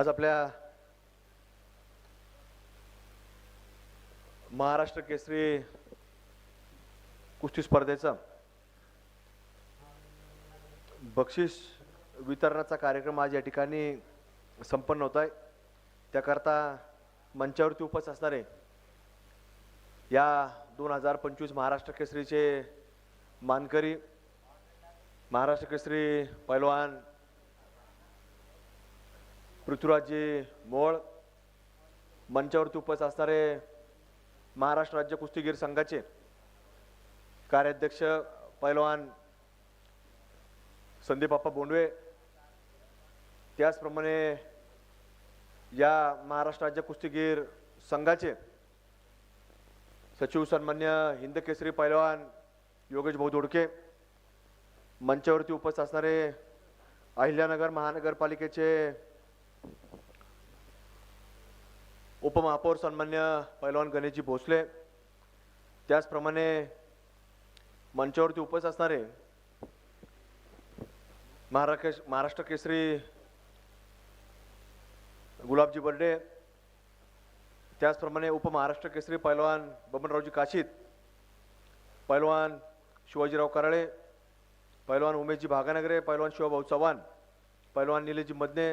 आज आपल्या महाराष्ट्र केसरी कुस्ती स्पर्धेचा बक्षीस वितरणाचा कार्यक्रम आज या ठिकाणी संपन्न होत आहे त्याकरता मंचावरती उपस्थित असणारे या दोन हजार पंचवीस महाराष्ट्र केसरीचे मानकरी महाराष्ट्र केसरी पैलवान पृथ्वीराजजी मोळ मंचावरती उपस्थित असणारे महाराष्ट्र राज्य कुस्तीगीर संघाचे कार्याध्यक्ष पैलवान संदीप बाप्पा बोंडवे. त्याचप्रमाणे या महाराष्ट्र राज्य कुस्तीगीर संघाचे सचिव सन्मान्य हिंद केसरी पैलवान योगेश भाऊ धोडके मंचावरती उपस्थित असणारे अहिल्यानगर महानगरपालिकेचे उपमहापौर सन्मान्य पैलवान गणेशजी भोसले त्याचप्रमाणे मंचावरती उपस्थित असणारे महाराष्ट्र महाराष्ट्र केसरी गुलाबजी बर्डे त्याचप्रमाणे उपमहाराष्ट्र केसरी पैलवान बबनरावजी काशीत पैलवान शिवाजीराव कराळे पैलवान उमेशजी भागानगरे पैलवान शिवभाऊ चव्हाण पैलवान निलेशजी मदने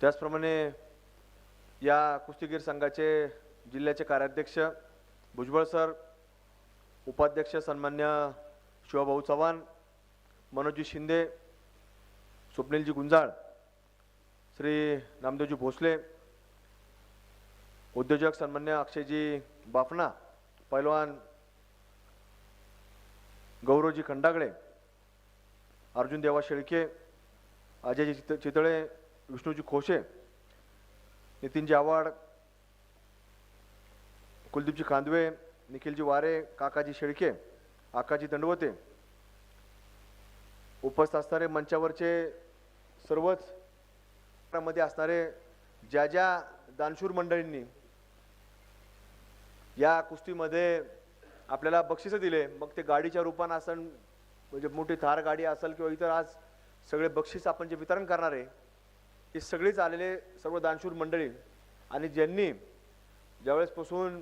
त्याचप्रमाणे या कुस्तीगीर संघाचे जिल्ह्याचे कार्याध्यक्ष भुजबळ सर उपाध्यक्ष सन्मान्य शिवभाऊ चव्हाण मनोजी शिंदे स्वप्नीलजी गुंजाळ श्री नामदेवजी भोसले उद्योजक सन्मान्य अक्षयजी बाफना पैलवान गौरवजी खंडागळे अर्जुन देवा शेळके अजयजी चित चितळे विष्णूजी खोशे नितीनजी आव्हाड कुलदीपजी खांदवे निखिलजी वारे काकाजी शेळके आकाजी दंडवते. उपस्थित असणारे मंचावरचे सर्वच मध्ये असणारे ज्या ज्या दानशूर मंडळींनी या कुस्तीमध्ये आपल्याला बक्षिसं दिले मग ते गाडीच्या रूपानं असन म्हणजे मोठी थार गाडी असेल किंवा इतर आज सगळे बक्षीस आपण जे वितरण करणार आहे हे सगळीच आलेले सर्व दानशूर मंडळी आणि ज्यांनी ज्यावेळेसपासून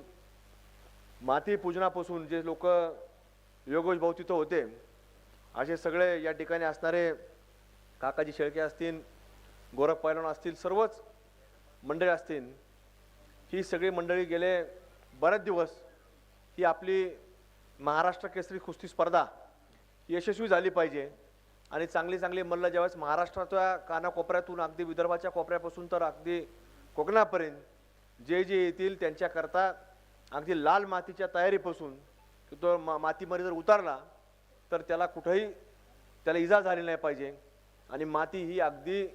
माती पूजनापासून जे लोक योगोज भाऊ तिथं होते असे सगळे या ठिकाणी असणारे काकाजी शेळके असतील गोरख पैलवान असतील सर्वच मंडळी असतील ही सगळी मंडळी गेले बरेच दिवस. ही आपली महाराष्ट्र केसरी कुस्ती स्पर्धा यशस्वी झाली पाहिजे. आणि चांगली चांगली मल्ल ज्यावेळेस महाराष्ट्राच्या कानाकोपऱ्यातून अगदी विदर्भाच्या कोपऱ्यापासून तर अगदी कोकणापर्यंत जे जे येतील त्यांच्याकरता अगदी लाल मातीच्या तयारीपासून तो मा मातीमध्ये जर उतारला तर त्याला कुठंही त्याला इजा झाली नाही पाहिजे. आणि माती ही अगदी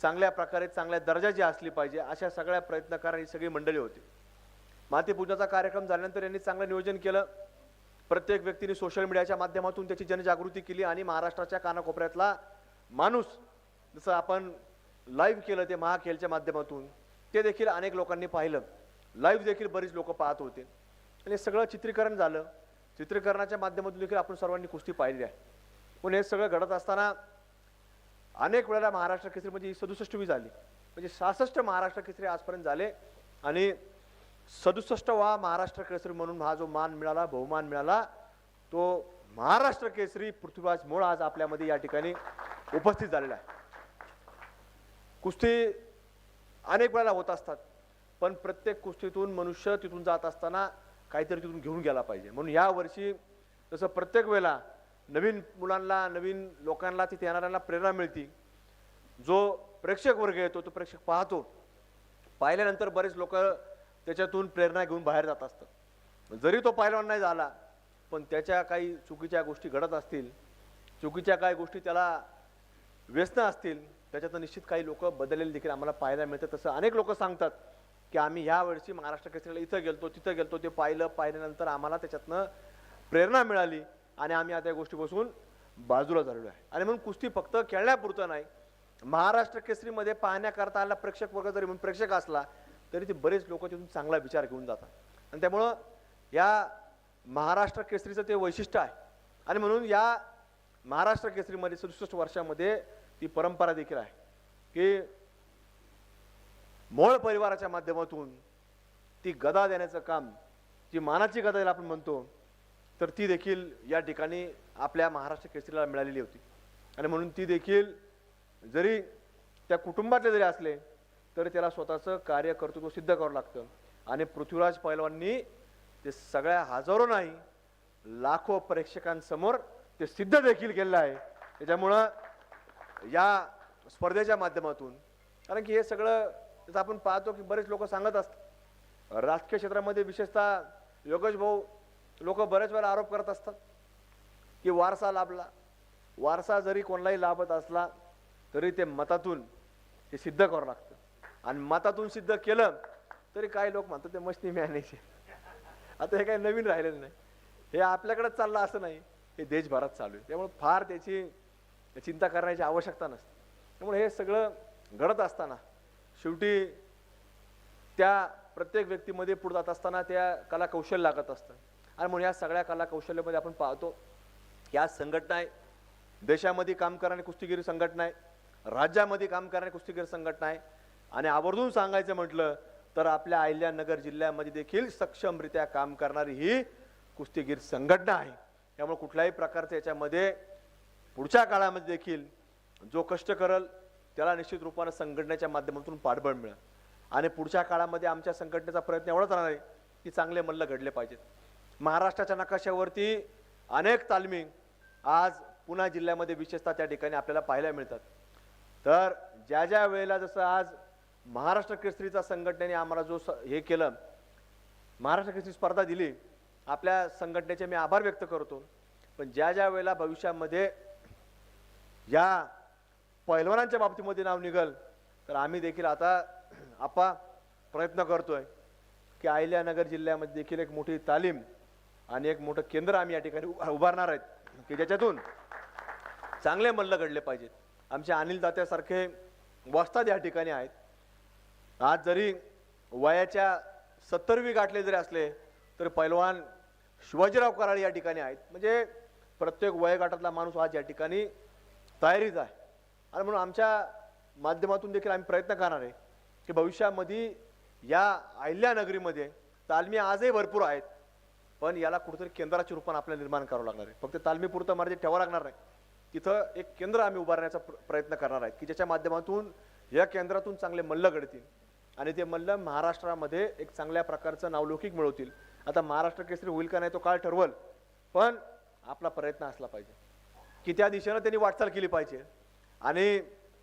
चांगल्या प्रकारे चांगल्या दर्जाची असली पाहिजे अशा सगळ्या प्रयत्न करणारी सगळी मंडळी होती. मातीपूजनाचा कार्यक्रम झाल्यानंतर यांनी चांगलं नियोजन केलं. प्रत्येक व्यक्तीने सोशल मीडियाच्या माध्यमातून त्याची जनजागृती केली आणि महाराष्ट्राच्या कानाकोपऱ्यातला माणूस जसं आपण लाईव्ह केलं ते महाखेलच्या माध्यमातून ते देखील अनेक लोकांनी पाहिलं. लाईव्ह देखील बरीच लोक पाहत होते. आणि हे सगळं चित्रीकरण झालं. चित्रीकरणाच्या माध्यमातून देखील आपण सर्वांनी कुस्ती पाहिली आहे. पण हे सगळं घडत असताना अनेक वेळेला महाराष्ट्र केसरी म्हणजे सदुसष्टवी झाली. म्हणजे सहासष्ट महाराष्ट्र केसरी आजपर्यंत झाले आणि सदुसष्ट वा महाराष्ट्र केसरी म्हणून हा जो मान मिळाला बहुमान मिळाला तो महाराष्ट्र केसरी पृथ्वीराज मोळ आज आपल्यामध्ये या ठिकाणी उपस्थित झालेला आहे. कुस्ती अनेक वेळेला होत असतात पण प्रत्येक कुस्तीतून मनुष्य तिथून जात असताना काहीतरी तिथून घेऊन गेला पाहिजे. म्हणून या वर्षी जसं प्रत्येक वेळेला नवीन मुलांना नवीन लोकांना तिथे येणाऱ्यांना प्रेरणा मिळते. जो प्रेक्षक वर्ग येतो तो प्रेक्षक पाहतो. पाहिल्यानंतर बरेच लोक त्याच्यातून प्रेरणा घेऊन बाहेर जात असतात. जरी तो पहिलवान नाही झाला पण त्याच्या काही चुकीच्या गोष्टी घडत असतील चुकीच्या काही गोष्टी त्याला व्यसन असतील त्याच्यात निश्चित काही लोक बदललेले देखील आम्हाला पाहायला मिळतं तसं अनेक लोक सांगतात की आम्ही ह्या वर्षी महाराष्ट्र केसरीला इथं गेलतो तिथं गेलतो ते पाहिलं पाहिल्यानंतर आम्हाला त्याच्यातनं प्रेरणा मिळाली आणि आम्ही आता या गोष्टीपासून बाजूला झालेलो आहे. आणि म्हणून कुस्ती फक्त खेळण्यापुरतं नाही महाराष्ट्र केसरीमध्ये पाहण्याकरता आला प्रेक्षक वर्ग जरी म्हणून प्रेक्षक असला तरी ते बरेच लोक तिथून चांगला विचार घेऊन जातात. आणि त्यामुळं या महाराष्ट्र केसरीचं ते वैशिष्ट्य आहे. आणि म्हणून या महाराष्ट्र केसरीमध्ये सदुसष्ट वर्षामध्ये ती परंपरा देखील आहे. की मोळ परिवाराच्या माध्यमातून ती गदा देण्याचं काम जी मानाची गदा ज्याला आपण म्हणतो तर ती देखील या ठिकाणी आपल्या महाराष्ट्र केसरीला मिळालेली होती. आणि म्हणून ती देखील जरी त्या कुटुंबातले जरी असले तरी त्याला स्वतःचं कार्य कर्तृत्व सिद्ध करावं लागतं. आणि पृथ्वीराज पैलवांनी ते सगळ्या हजारो नाही लाखो प्रेक्षकांसमोर ते सिद्ध देखील केलेलं आहे. त्याच्यामुळं या स्पर्धेच्या माध्यमातून कारण की हे सगळं त्याचं आपण पाहतो की बरेच लोक सांगत असतात. राजकीय क्षेत्रामध्ये विशेषतः योगेश भाऊ लोक बरेच वेळा आरोप करत असतात की वारसा लाभला. वारसा जरी कोणालाही लाभत असला तरी ते मतातून हे सिद्ध करावं लागतं. आणि मतातून सिद्ध केलं तरी काही लोक म्हणतात ते मशनी मॅनेज आता हे काही नवीन राहिलेलं नाही. हे आपल्याकडेच चाललं असं नाही. हे देशभरात चालू आहे. त्यामुळे फार त्याची चिंता करण्याची आवश्यकता नसते. त्यामुळे हे सगळं घडत असताना शेवटी त्या प्रत्येक व्यक्तीमध्ये पुढे जात असताना त्या कला कौशल्य लागत असतं. आणि म्हणून या सगळ्या कला कौशल्यामध्ये आपण पाहतो या संघटना आहे. देशामध्ये काम करणारी कुस्तीगिरी संघटना आहे. राज्यामध्ये काम करणारी कुस्तीगिरी संघटना आहे. आणि आवर्जून सांगायचं म्हटलं तर आपल्या अहिल्यानगर जिल्ह्यामध्ये देखील सक्षमरित्या काम करणारी ही कुस्तीगीर संघटना आहे. त्यामुळे कुठल्याही प्रकारचं याच्यामध्ये पुढच्या काळामध्ये देखील जो कष्ट करल त्याला निश्चित रूपानं संघटनेच्या माध्यमातून पाठबळ मिळेल. आणि पुढच्या काळामध्ये आमच्या संघटनेचा प्रयत्न एवढाच राहणार आहे की चांगले मल्ल घडले पाहिजेत. महाराष्ट्राच्या नकाशावरती अनेक तालमी आज पुणे जिल्ह्यामध्ये विशेषतः त्या ठिकाणी आपल्याला पाहायला मिळतात. तर ज्या ज्या वेळेला जसं आज महाराष्ट्र केसरीचा संघटनेने आम्हाला जो स- हे केलं महाराष्ट्र केसरी स्पर्धा दिली आपल्या संघटनेचे मी आभार व्यक्त करतो. पण ज्या ज्या वेळेला भविष्यामध्ये या पैलवानांच्या बाबतीमध्ये नाव निघल तर आम्ही देखील आता आपा प्रयत्न करतोय की अहिल्यानगर जिल्ह्यामध्ये देखील एक मोठी तालीम आणि एक मोठं केंद्र आम्ही या ठिकाणी उभारणार आहेत की ज्याच्यातून चांगले मल्ल घडले पाहिजेत. आमचे अनिल दात्यासारखे वस्ताद या ठिकाणी आहेत. आज जरी वयाच्या सत्तरवी गाठले जरी असले तरी पैलवान शिवाजीराव कराड या ठिकाणी आहेत. म्हणजे प्रत्येक वयगाटातला माणूस आज या ठिकाणी तयारीच आहे. आणि म्हणून आमच्या माध्यमातून देखील आम्ही प्रयत्न करणार आहे की भविष्यामध्ये या अहिल्यानगरीमध्ये तालमी आजही भरपूर आहेत पण याला कुठेतरी केंद्राच्या रूपाने आपल्याला निर्माण करावं लागणार आहे. फक्त तालमीपुरतं मर्यादित ठेवावं लागणार नाही. तिथं एक केंद्र आम्ही उभारण्याचा प्रयत्न करणार आहेत की ज्याच्या माध्यमातून या केंद्रातून चांगले मल्ल घडतील. आणि ते मल्ल महाराष्ट्रामध्ये एक चांगल्या प्रकारचं नावलौकिक मिळवतील. आता महाराष्ट्र केसरी होईल का नाही तो काळ ठरवल पण आपला प्रयत्न असला पाहिजे. की त्या दिशेनं त्यांनी वाटचाल केली पाहिजे. आणि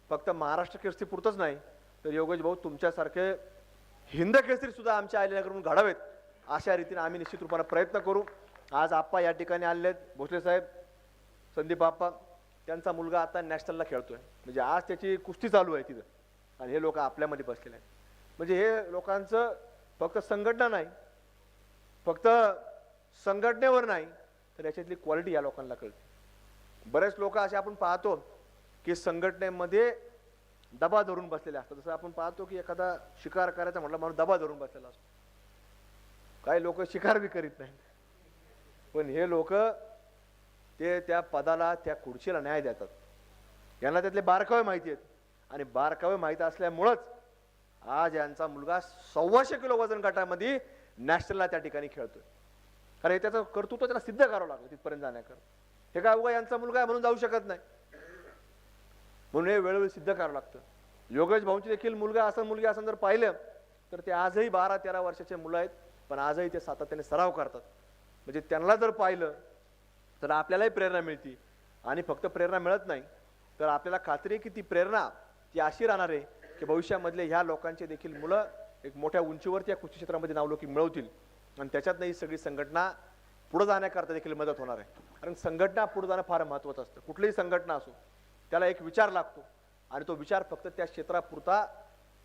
फक्त महाराष्ट्र केसरी पुरतंच नाही तर योगेश भाऊ तुमच्यासारखे हिंद केसरीसुद्धा आमच्या आलेल्याकडून घडावेत अशा रीतीने आम्ही निश्चित रूपाने प्रयत्न करू. आज आप्पा या ठिकाणी आलेले आहेत भोसले साहेब संदीप आप्पा त्यांचा मुलगा आता नॅशनलला खेळतोय. म्हणजे आज त्याची कुस्ती चालू आहे तिथं. आणि हे लोक आपल्यामध्ये बसलेले आहेत. म्हणजे हे लोकांचं फक्त संघटना नाही फक्त संघटनेवर नाही तर याच्यातली क्वालिटी या लोकांना कळते. बरेच लोक असे आपण पाहतो की संघटनेमध्ये दबा धरून बसलेले असतात. जसं आपण पाहतो की एखादा शिकार करायचा म्हटलं माणूस दबा धरून बसलेला असतो. काही लोक शिकार बी करीत नाहीत. पण हे लोक ते त्या पदाला त्या खुर्चीला न्याय देतात. यांना त्यातले बारकावे माहिती आहेत. आणि बारकावे माहीत असल्यामुळंच आज यांचा मुलगा सव्वाशे किलो वजन गटामध्ये नॅशनलला त्या ठिकाणी खेळतोय. कारण हे त्याचं कर्तृत्व त्याला सिद्ध करावं लागलं तिथपर्यंत जाण्याकरता. हे काय उगा यांचा मुलगा आहे म्हणून जाऊ शकत नाही. म्हणून हे वेळोवेळी सिद्ध करावं लागतं. योगेश भाऊंची देखील मुलगा असं मुलगी असं जर पाहिलं तर ते आजही बारा तेरा वर्षाचे मुलं आहेत पण आजही ते सातत्याने सराव करतात. म्हणजे त्यांना जर पाहिलं तर आपल्यालाही प्रेरणा मिळते. आणि फक्त प्रेरणा मिळत नाही तर आपल्याला खात्री आहे की ती प्रेरणा ती अशी राहणार आहे की भविष्यामधले ह्या लोकांचे देखील मुलं एक मोठ्या उंचीवरती या कुस्ती क्षेत्रामध्ये नावलोकी मिळवतील. आणि त्याच्यातनं ही सगळी संघटना पुढे जाण्याकरता देखील मदत होणार आहे. कारण संघटना पुढे जाणं फार महत्त्वाचं असतं. कुठलीही संघटना असो त्याला एक विचार लागतो. आणि तो विचार फक्त त्या क्षेत्रापुरता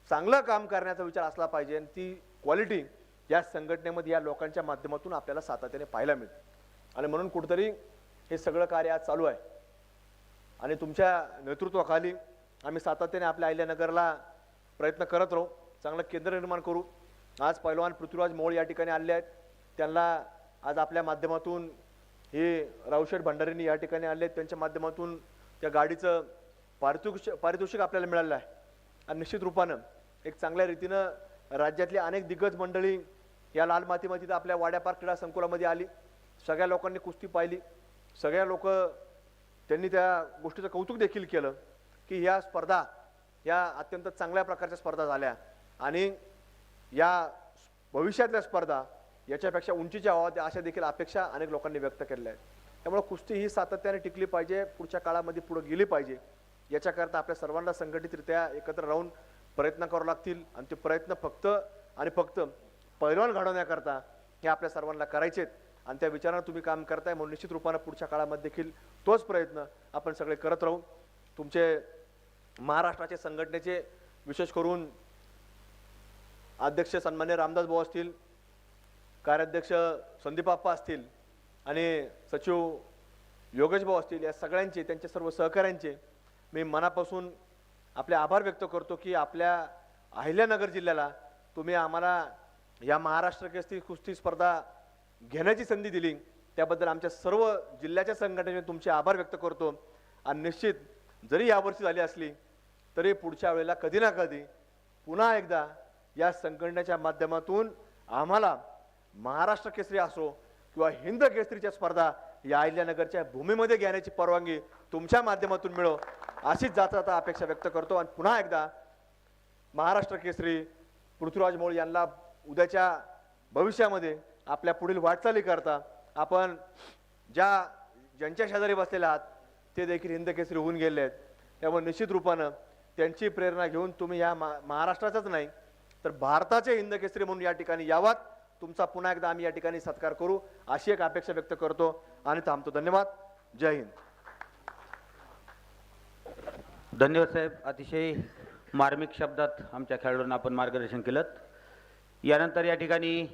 चांगलं काम करण्याचा विचार असला पाहिजे. आणि ती क्वालिटी या संघटनेमध्ये या लोकांच्या माध्यमातून आपल्याला सातत्याने पाहायला मिळते. आणि म्हणून कुठेतरी हे सगळं कार्य आज चालू आहे. आणि तुमच्या नेतृत्वाखाली आम्ही सातत्याने आपल्या अहिल्यानगरला प्रयत्न करत राहू चांगलं केंद्र निर्माण करू. आज पैलवान पृथ्वीराज मोळ या ठिकाणी आले आहेत. त्यांना आज आपल्या माध्यमातून हे रावशेठ भंडारींनी या ठिकाणी आले आहेत. त्यांच्या माध्यमातून त्या गाडीचं पारितोषिक पारितोषिक आपल्याला मिळालेलं आहे. आणि निश्चित रूपानं एक चांगल्या रीतीनं राज्यातली अनेक दिग्गज मंडळी या लाल मातीमध्ये तर आपल्या वाड्यापार क्रीडा संकुलामध्ये आली. सगळ्या लोकांनी कुस्ती पाहिली. सगळ्या लोक त्यांनी त्या गोष्टीचं कौतुक देखील केलं. की या स्पर्धा या अत्यंत चांगल्या प्रकारच्या स्पर्धा झाल्या. आणि या भविष्यातल्या स्पर्धा याच्यापेक्षा उंचीच्या व्हाव्यात अशा देखील अपेक्षा अनेक लोकांनी व्यक्त केलेल्या आहेत. त्यामुळे कुस्ती ही सातत्याने टिकली पाहिजे पुढच्या काळामध्ये पुढे गेली पाहिजे. याच्याकरता आपल्या सर्वांना संघटितरित्या एकत्र राहून प्रयत्न करावे लागतील. आणि ते प्रयत्न फक्त आणि फक्त पैलवान घडवण्याकरता हे आपल्या सर्वांना करायचेत. आणि त्या विचारानं तुम्ही काम करताय म्हणून निश्चित रूपानं पुढच्या काळामध्ये देखील तोच प्रयत्न आपण सगळे करत राहू. तुमचे महाराष्ट्राचे संघटनेचे विशेष करून अध्यक्ष सन्मान्य रामदास भाऊ असतील कार्याध्यक्ष संदीपाप्पा असतील आणि सचिव योगेश भाऊ असतील या सगळ्यांचे त्यांच्या सर्व सहकाऱ्यांचे मी मनापासून आपले आभार व्यक्त करतो की आपल्या अहिल्यानगर जिल्ह्याला तुम्ही आम्हाला या महाराष्ट्र केसरी कुस्ती स्पर्धा घेण्याची संधी दिली. त्याबद्दल आमच्या सर्व जिल्ह्याच्या संघटनेने तुमचे आभार व्यक्त करतो. आणि निश्चित जरी यावर्षी झाली असली तरी पुढच्या वेळेला कधी ना कधी पुन्हा एकदा या संघटनेच्या माध्यमातून आम्हाला महाराष्ट्र केसरी असो किंवा हिंद केसरीच्या स्पर्धा या अहिल्यानगरच्या भूमीमध्ये घेण्याची परवानगी तुमच्या माध्यमातून मिळो अशीच जाता जाता अपेक्षा व्यक्त करतो. आणि पुन्हा एकदा महाराष्ट्र केसरी पृथ्वीराज मोळ यांना उद्याच्या भविष्यामध्ये आपल्या पुढील वाटचाली करता आपण ज्या ज्यांच्या शेजारी बसलेल्या आहात ते देखील हिंद केसरी होऊन गेले आहेत. त्यामुळे निश्चित रूपानं त्यांची प्रेरणा घेऊन तुम्ही या मा महाराष्ट्राचाच नाही तर भारताचे हिंद केसरी म्हणून या ठिकाणी यावात. तुमचा पुन्हा एकदा आम्ही या ठिकाणी सत्कार करू. अशी एक अपेक्षा व्यक्त करतो आणि थांबतो. धन्यवाद. जय हिंद. धन्यवाद साहेब. अतिशय मार्मिक शब्दात आमच्या खेळाडूंना आपण मार्गदर्शन केलं यानंतर या ठिकाणी